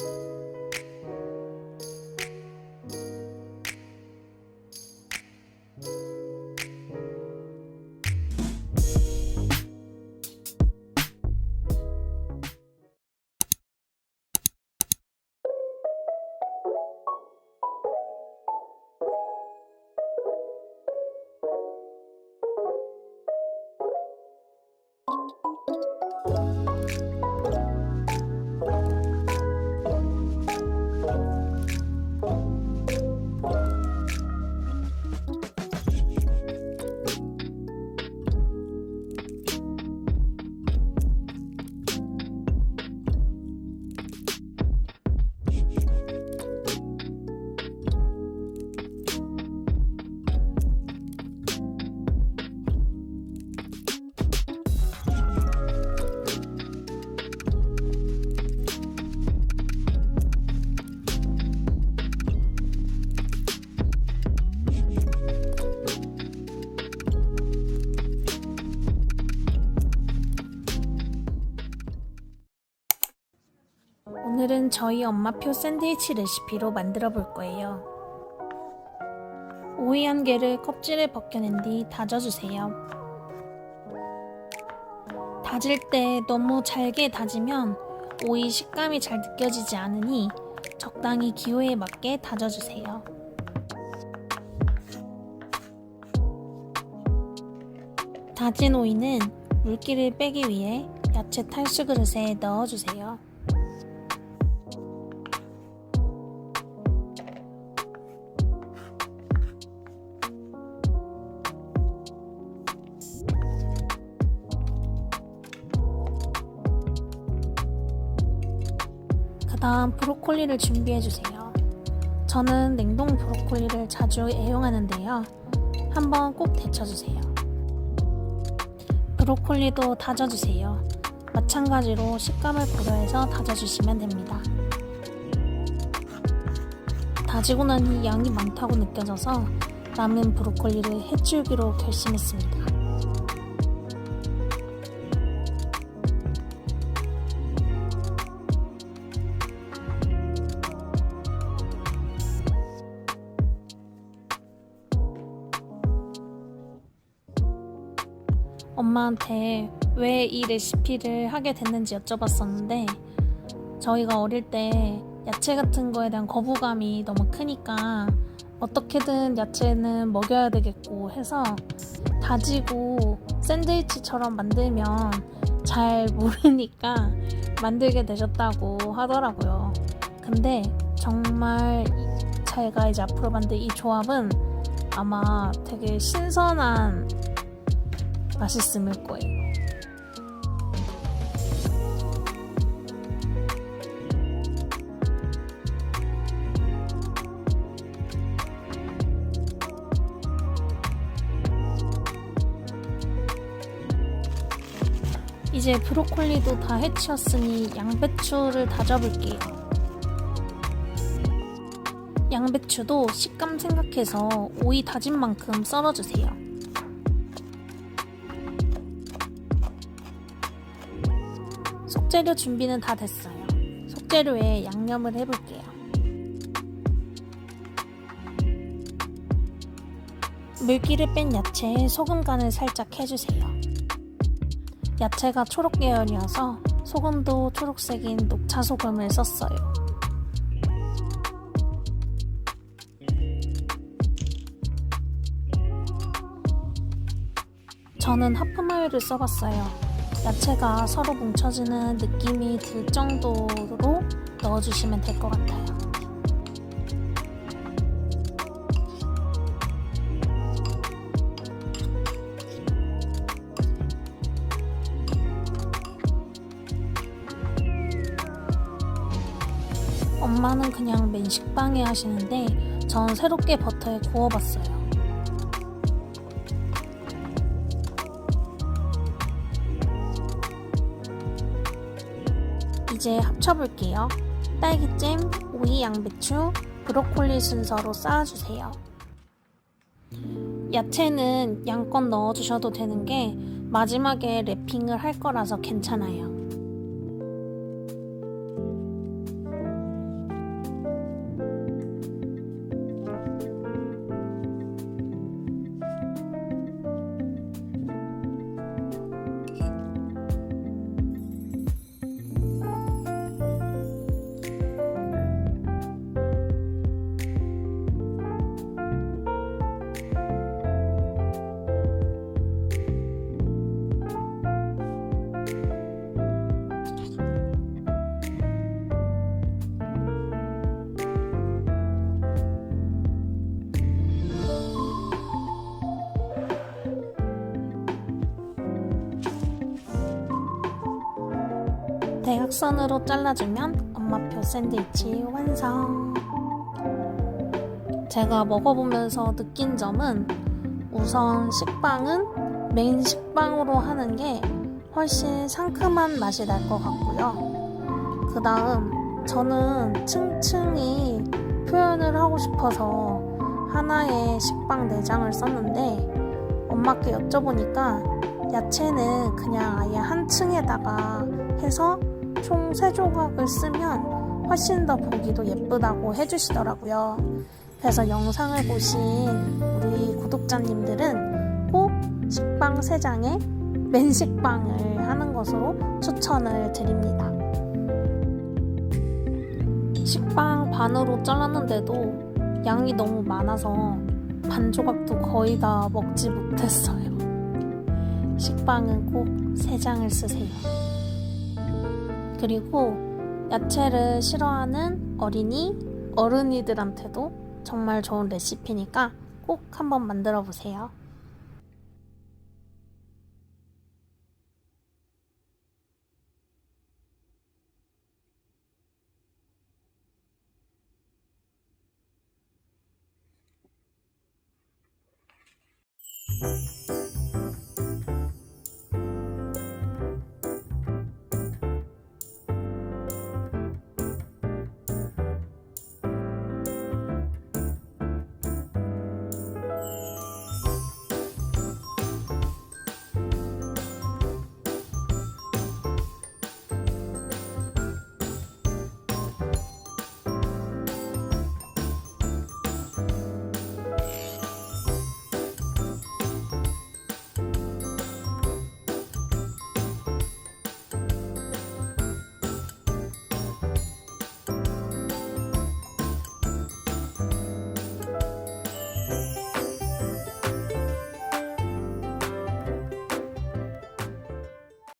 오늘 저희 엄마표 샌드위치 레시피로 만들어 볼 거예요. 오이 한 개를 껍질을 벗겨낸 뒤 다져주세요. 다질 때 너무 잘게 다지면 오이 식감이 잘 느껴지지 않으니 적당히 기호에 맞게 다져주세요. 다진 오이는 물기를 빼기 위해 야채 탈수 그릇에 넣어주세요. 다음 브로콜리를 준비해주세요. 저는 냉동 브로콜리를 자주 애용하는데요. 한번 꼭 데쳐주세요. 브로콜리도 다져주세요. 마찬가지로 식감을 고려해서 다져주시면 됩니다. 다지고 나니 양이 많다고 느껴져서 남은 브로콜리를 해치우기로 결심했습니다. 엄마한테 왜 이 레시피를 하게 됐는지 여쭤봤었는데 저희가 어릴 때 야채 같은 거에 대한 거부감이 너무 크니까 어떻게든 야채는 먹여야 되겠고 해서 다지고 샌드위치처럼 만들면 잘 모르니까 만들게 되셨다고 하더라고요. 근데 정말 이- 제가 이제 앞으로 만들 이 조합은 아마 되게 신선한 맛있음일 거예요. 이제 브로콜리도 다 해치웠으니 양배추를 다져볼게요. 양배추도 식감 생각해서 오이 다진 만큼 썰어주세요. 속재료 준비는 다 됐어요. 속재료에 양념을 해볼게요. 물기를 뺀 야채에 소금 간을 살짝 해주세요. 야채가 초록 계열이어서 소금도 초록색인 녹차 소금을 썼어요. 저는 하프마요를 써봤어요. 야채가 서로 뭉쳐지는 느낌이 들 정도로 넣어주시면 될 것 같아요. 엄마는 그냥 맨 식빵에 하시는데 전 새롭게 버터에 구워봤어요. 이제 합쳐볼게요. 딸기잼, 오이 양배추, 브로콜리 순서로 쌓아주세요. 야채는 양껏 넣어주셔도 되는 게 마지막에 랩핑을 할 거라서 괜찮아요. 대각선으로 잘라주면 엄마표 샌드위치 완성. 제가 먹어보면서 느낀 점은 우선 식빵은 메인 식빵으로 하는 게 훨씬 상큼한 맛이 날 것 같고요. 그 다음 저는 층층이 표현을 하고 싶어서 하나의 식빵 내장을 썼는데 엄마께 여쭤보니까 야채는 그냥 아예 한 층에다가 해서 총 세 조각을 쓰면 훨씬 더 보기도 예쁘다고 해주시더라고요. 그래서 영상을 보신 우리 구독자님들은 꼭 식빵 3장에 맨식빵을 하는 것으로 추천을 드립니다. 식빵 반으로 잘랐는데도 양이 너무 많아서 반 조각도 거의 다 먹지 못했어요. 식빵은 꼭 3장을 쓰세요. 그리고 야채를 싫어하는 어린이, 어른이들한테도 정말 좋은 레시피니까 꼭 한번 만들어 보세요.